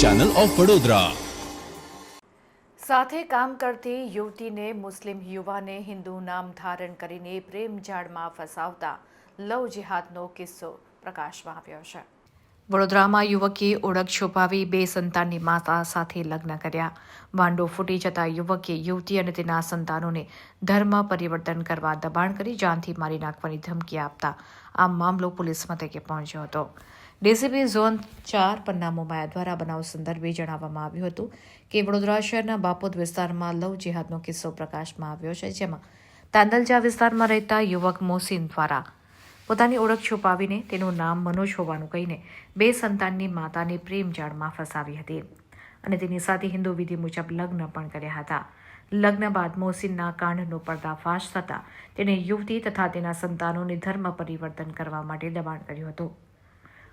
Channel of Vadodara સાથે કામ કરતી યુવતીને મુસ્લિમ યુવાને હિન્દુ નામ ધારણ કરીને પ્રેમ જાળમાં ફસાવતા લવ જિહાદનો કિસ્સો પ્રકાશમાં આવ્યો છે. વડોદરામાં યુવકે ઓળખ છુપાવી બે સંતાનની માતા સાથે લગ્ન કર્યા. વાંડો ફૂટી જતા યુવકે યુવતી અને તેના સંતાનોને ધર્મ પરિવર્તન કરવા દબાણ કરી જાનથી મારી નાખવાની ધમકી આપતા આ મામલો પોલીસ મથકે પહોંચ્યો હતો. ડીસીપી ઝોન ચાર પન્ના મોમાયા દ્વારા બનાવ સંદર્ભે જણાવવામાં આવ્યું હતું કે વડોદરા શહેરના બાપોદ વિસ્તારમાં લવ જેહાદનો કિસ્સો પ્રકાશમાં આવ્યો છે, જેમાં તાંદલજા વિસ્તારમાં રહેતા યુવક મોસીન દ્વારા પોતાની ઓળખ છુપાવીને તેનું નામ મનોજ હોવાનું કહીને બે સંતાનની માતાને પ્રેમ જાળમાં ફસાવી હતી અને તેની સાથે હિન્દુ વિધિ મુજબ લગ્ન પણ કર્યા હતા. લગ્ન બાદ મોહસિનના કાંડનો પર્દાફાશ થતાં તેણે યુવતી તથા તેના સંતાનોને ધર્મ પરિવર્તન કરવા માટે દબાણ કર્યું હતું.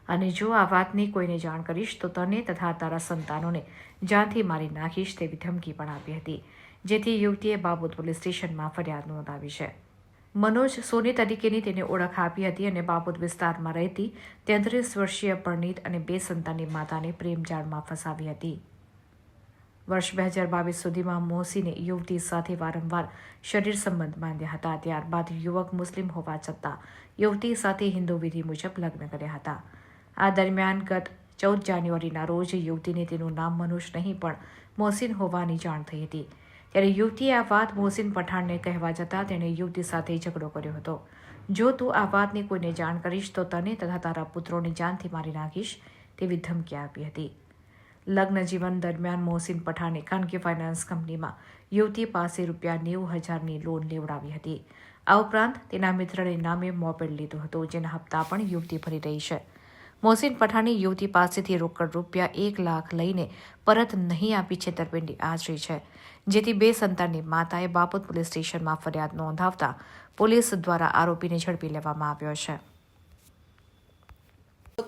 અને જો આ વાતની કોઈને જાણ કરીશ, તો તને તથા તારા સંતાનોને જાનથી મારી નાખીશ તેવી ધમકી પણ આપી હતી, જેથી યુવતીએ બાબોદ પોલીસ સ્ટેશનમાં ફરિયાદ નોંધાવી છે. મનોજ સોની તરીકેની તેને ઓળખ આપી હતી અને બાબોદ વિસ્તારમાં રહેતી તેત્રીસ વર્ષીય પરણીત અને બે સંતાનની માતાને પ્રેમજાળમાં ફસાવી હતી. વર્ષ બે હજાર બાવીસ સુધીમાં મોસીને યુવતી સાથે વારંવાર શરીર સંબંધ બાંધ્યા હતા, ત્યારબાદ યુવક મુસ્લિમ હોવા છતાં યુવતી સાથે હિન્દુ વિધિ મુજબ લગ્ન કર્યા હતા. આ દરમિયાન ગત ચૌદ જાન્યુઆરીના રોજ યુવતીને તેનું નામ મનુષ નહીં, પણ મોહસિન હોવાની જાણ થઈ હતી. ત્યારે યુવતીએ આ વાત મોહસિન પઠાણને કહેવા જતાં તેણે યુવતી સાથે ઝઘડો કર્યો હતો. જો તું આ વાતની કોઈને જાણ કરીશ, તો તને તથા તારા પુત્રોને જાનથી મારી નાખીશ, તેવી ધમકી આપી હતી. લગ્ન જીવન દરમિયાન મોહસિન પઠાણે ખાનગી ફાઇનાન્સ કંપનીમાં યુવતી પાસે રૂપિયા નેવું હજારની લોન લેવડાવી હતી. આ ઉપરાંત તેના મિત્રને નામે મોપેડ લીધો હતો, જેના હપ્તા પણ યુવતી ભરી રહી છે. મોહસિન પઠાણી યુવતી પાસેથી રોકડ રૂપિયા એક લાખ લઈને પરત નહીં આપી છેતરપિંડી. આચરી છે, જેથી બે સંતાનની માતાએ બાપોદ પોલીસ સ્ટેશનમાં ફરિયાદ નોંધાવતા પોલીસ દ્વારા આરોપીને ઝડપી લેવામાં આવ્યો છે.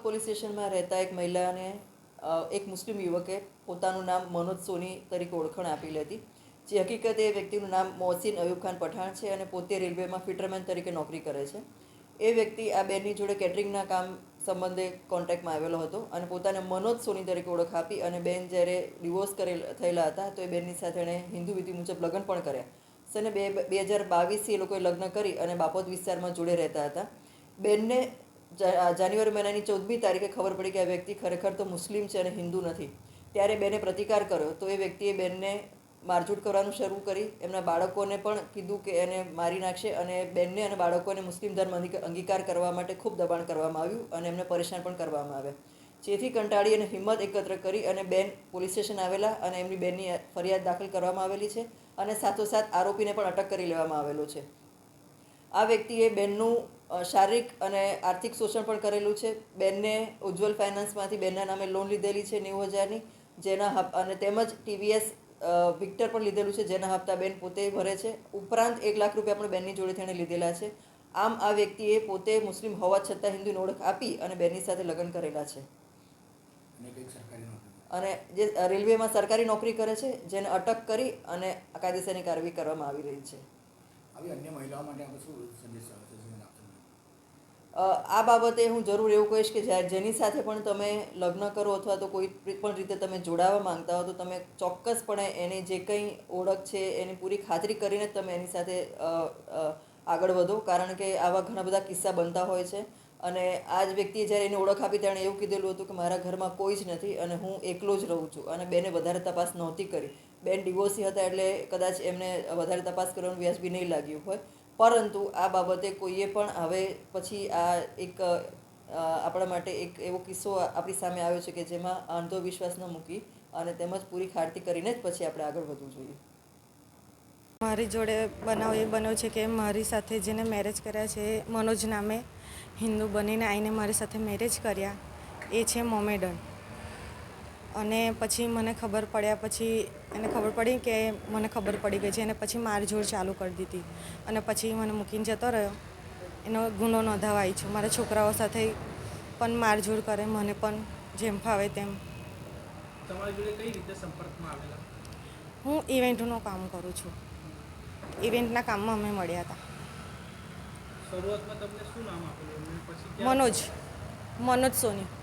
પોલીસ સ્ટેશનમાં રહેતા એક મહિલાને એક મુસ્લિમ યુવકે પોતાનું નામ મનોજ સોની તરીકે ઓળખાણ આપેલી હતી જે હકીકતે એ વ્યક્તિનું નામ મોહસિન અયુબ ખાન પઠાણ છે અને પોતે રેલવેમાં ફિટરમેન તરીકે નોકરી કરે છે. એ વ્યક્તિ આ બેનની જોડે કેટરિંગના કામ સંબંધે કોન્ટેક્ટમાં આવેલો હતો અને પોતાને મનોજ સોની તરીકે ઓળખ આપી અને બેન જ્યારે ડિવોર્સ કરેલ, થયેલા હતા તો એ બેનની સાથે એણે હિન્દુ વિધિ મુજબ લગ્ન પણ કર્યા. સને બે બે હજાર બાવીસથી એ લોકોએ લગ્ન કરી અને બાપોદ વિસ્તારમાં જોડે રહેતા હતા. બેનને જાન્યુઆરી મહિનાની ચૌદમી તારીખે ખબર પડી કે આ વ્યક્તિ ખરેખર તો મુસ્લિમ છે અને હિન્દુ નથી. ત્યારે બેને પ્રતિકાર કર્યો તો એ વ્યક્તિએ બેનને મારઝૂડ કરવાનું શરૂ કરી. એમના બાળકોને પણ કીધું કે એને મારી નાખશે અને બેનને અને બાળકોને મુસ્લિમ ધર્મ અંગી- અંગીકાર કરવા માટે ખૂબ દબાણ કરવામાં આવ્યું અને એમને પરેશાન પણ કરવામાં આવ્યા. જેથી કંટાળી અને હિંમત એકત્ર કરી અને બેન પોલીસ સ્ટેશન આવેલા અને એમની બેનની ફરિયાદ દાખલ કરવામાં આવેલી છે અને સાથોસાથ આરોપીને પણ અટક કરી લેવામાં આવેલો છે. આ વ્યક્તિએ બેનનું શારીરિક અને આર્થિક શોષણ પણ કરેલું છે. બેનને ઉજ્જવલ ફાઇનાન્સમાંથી બેનના નામે લોન લીધેલી છે નેવું હજારની, જેના અને તેમજ ટીવીએસ વિક્ટર પણ લીધેલું છે જેના હપ્તા બેન પોતે ભરે છે. ઉપરાંત એક લાખ રૂપિયા પણ બેનની જોડે તેણે લીધેલા છે. આમ આ વ્યક્તિએ પોતે મુસ્લિમ હોવા છતાં હિન્દુની ઓળખ આપી અને બેનની સાથે લગ્ન કરેલા છે. અને જે રેલવેમાં સરકારી નોકરી કરે છે જેને અટક કરી અને કાયદેસરની કાર્યવાહી કરવામાં આવી રહી છે. આવી અન્ય મહિલાઓ માટે આપણે શું સંદેશ આવે છે જીવન આપશો અ, આ બાબતે હું જરૂર એવું કહીશ કે જ્યારે જેની સાથે પણ તમે લગ્ન કરો અથવા તો કોઈ પણ રીતે તમે જોડાવા માંગતા હો તો તમે ચોક્કસપણે એની જે કંઈ ઓળખ છે એની પૂરી ખાતરી કરીને જ તમે એની સાથે આગળ વધો. કારણ કે આવા ઘણા બધા કિસ્સા બનતા હોય છે. અને આ જ વ્યક્તિએ જ્યારે એની ઓળખ આપી તેણે એવું કીધેલું હતું કે મારા ઘરમાં કોઈ જ નથી અને હું એકલો જ રહું છું અને બેને વધારે તપાસ નહોતી કરી. બેન ડિવોર્સી હતા એટલે કદાચ એમને વધારે તપાસ કરવાનું વ્યાજબી નહીં લાગ્યું હોય. પરંતુ આ બાબતે કોઈએ પણ હવે પછી આ એક આપણા માટે એક એવો કિસ્સો આપણી સામે આવ્યો છે કે જેમાં અંધવિશ્વાસ ન મૂકી અને તેમજ પૂરી ખાતરી કરીને જ પછી આપણે આગળ વધવું જોઈએ. મારી જોડે બનાવ એ બન્યો છે કે મારી સાથે જેને મેરેજ કર્યા છે, મનોજ નામે હિન્દુ બનીને આવીને મારી સાથે મેરેજ કર્યા, એ છે મોમેડન. અને પછી મને ખબર પડ્યા પછી એને ખબર પડી કે મને ખબર પડી ગઈ છે. એને પછી મારઝોડ ચાલુ કરી દીધી. અને પછી મને મૂકીને જતો રહ્યો. એનો ગુનો નોંધાવાય છે. મારા છોકરાઓ સાથે પણ મારઝોડ કરે મને પણ જેમ ફાવે તેમ. હું ઇવેન્ટનું કામ કરું છું. ઇવેન્ટના કામમાં અમે મળ્યા હતા. મનોજ. મનોજ સોની.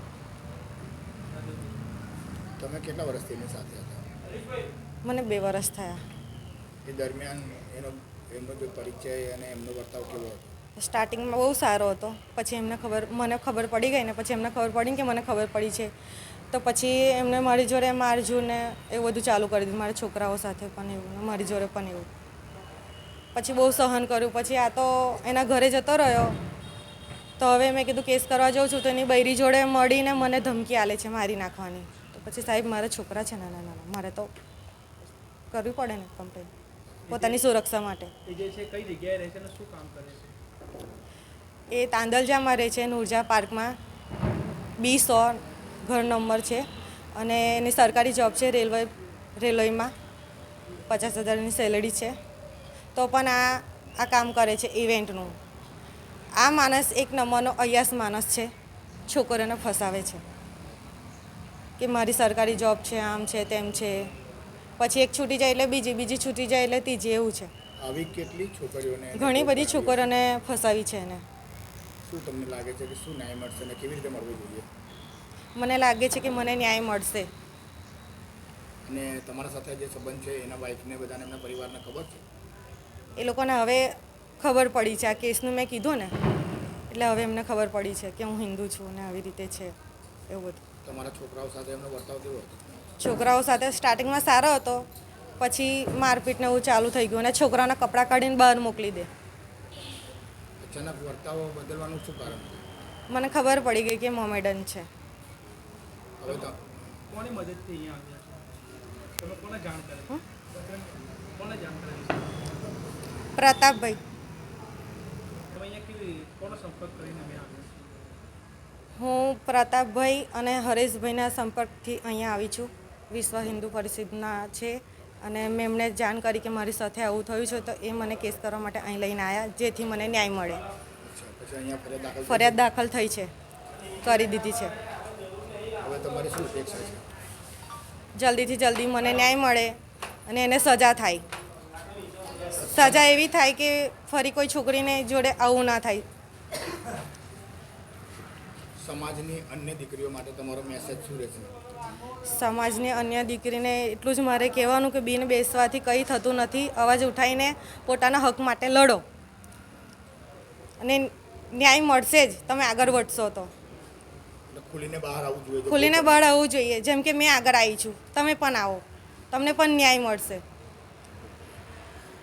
તમે કેટલા વર્ષથી એની સાથે હતા? મને બે વર્ષ થયા. એ દરમિયાન એનો એમનો જે પરિચય અને એમનો વર્તાવ કેવો હતો? સ્ટાર્ટિંગમાં બહુ સારો હતો. પછી એમને ખબર મને ખબર પડી ગઈ ને પછી એમને ખબર પડી કે મને ખબર પડી છે. તો પછી એમને મારી જોડે મારજું ને એવું બધું ચાલુ કરી દીધું. મારા છોકરાઓ સાથે પણ એવું મારી જોડે પણ એવું. પછી બહુ સહન કર્યું. પછી આ તો એના ઘરે જતો રહ્યો. તો હવે મેં કીધું કેસ કરવા જાઉં છું. તો એની બૈરી જોડે મળીને મને ધમકી આલે છે મારી નાખવાની. પછી સાહેબ મારા છોકરા છે નાના નાના. મારે તો કરવી પડે ને કમ્પ્લેન પોતાની સુરક્ષા માટે. એ જે છે કઈ જગ્યાએ રહે છે અને શું કામ કરે છે? એ તાંદલજામાં રહે છે નુરજા પાર્કમાં. બી સો ઘર નંબર છે. અને એની સરકારી જોબ છે રેલવે રેલવેમાં. પચાસ હજારની સેલરી છે. તો પણ આ આ કામ કરે છે ઇવેન્ટનું. આ માણસ એક નંબરનો અયાસ માણસ છે. છોકરીઓને ફસાવે છે. કે મારી સરકારી જોબ છે આમ છે તેમ છે. પછી એક છૂટી જાય એટલે બીજી બીજી છૂટી જાય એટલે ત્રીજી એવું છે. આવી કેટલી છોકરીઓને ઘણી બધી છોકરોને છોકરીઓને ફસાવી છે એને. શું તમને લાગે છે કે શું ન્યાય મળશે અને કેવી રીતે મળવું જોઈએ? મને લાગે છે કે મને ન્યાય મળશે. અને તમારા સાથે જે સંબંધ છે એના વાઈફને બધાને એમના પરિવારને ખબર છે? એ લોકોને હવે ખબર પડી છે આ કેસનું મેં કીધું ને. એટલે હવે એમને ખબર પડી છે કે હું હિન્દુ છું ને આવી રીતે છે એવું બધું. તમારા છોકરાઓ સાથે એમનો વર્તાવ કેવો હતો? છોકરાઓ સાથે સ્ટાર્ટિંગમાં સારો હતો. પછી મારપીટને એવું ચાલુ થઈ ગયું અને છોકરાઓના કપડાં કાઢીને બહાર મોકલી દે. અચાનક વર્તાવ બદલવાનું શું કારણ મને ખબર પડી ગઈ કે મોમેડન છે. હવે તો કોની મદદથી અહીંયા આવ્યા છો? તમે કોને જાણ કરી કોને જાણ કરી પ્રતાપભાઈ તમે અહીંયા કેવી કોનો સંપર્ક કરીને મેં આવ્યા હું પ્રતાપભાઈ અને હરેશભાઈના સંપર્કથી અહીંયા આવી છું. વિશ્વ હિન્દુ પરિષદના છે અને મેં એમને જાણ કરી કે મારી સાથે આવું થયું છે તો એ મને કેસ કરવા માટે અહીં લઈને આવ્યા જેથી મને ન્યાય મળે. ફરિયાદ દાખલ થઈ? છે. કરી દીધી છે? જલ્દીથી જલ્દી મને ન્યાય મળે અને એને સજા થાય. સજા એવી થાય કે ફરી કોઈ છોકરીને જોડે આવું ના થાય. સમાજની અન્ય દીકરીઓ માટે તમારો મેસેજ શું રહેશે? સમાજની અન્ય દીકરીને એટલું જ મારે કહેવાનું કે બિન બેસવાથી કંઈ થતું નથી. અવાજ ઉઠાવીને પોતાના હક માટે લડો. અને ન્યાય મળશે જ. તમે આગળ વધશો તો. ખુલીને બહાર આવવું જોઈએ ખુલીને બહાર આવવું જોઈએ. જેમ કે મેં આગળ આવી છું. તમે પણ આવો. તમને પણ ન્યાય મળશે.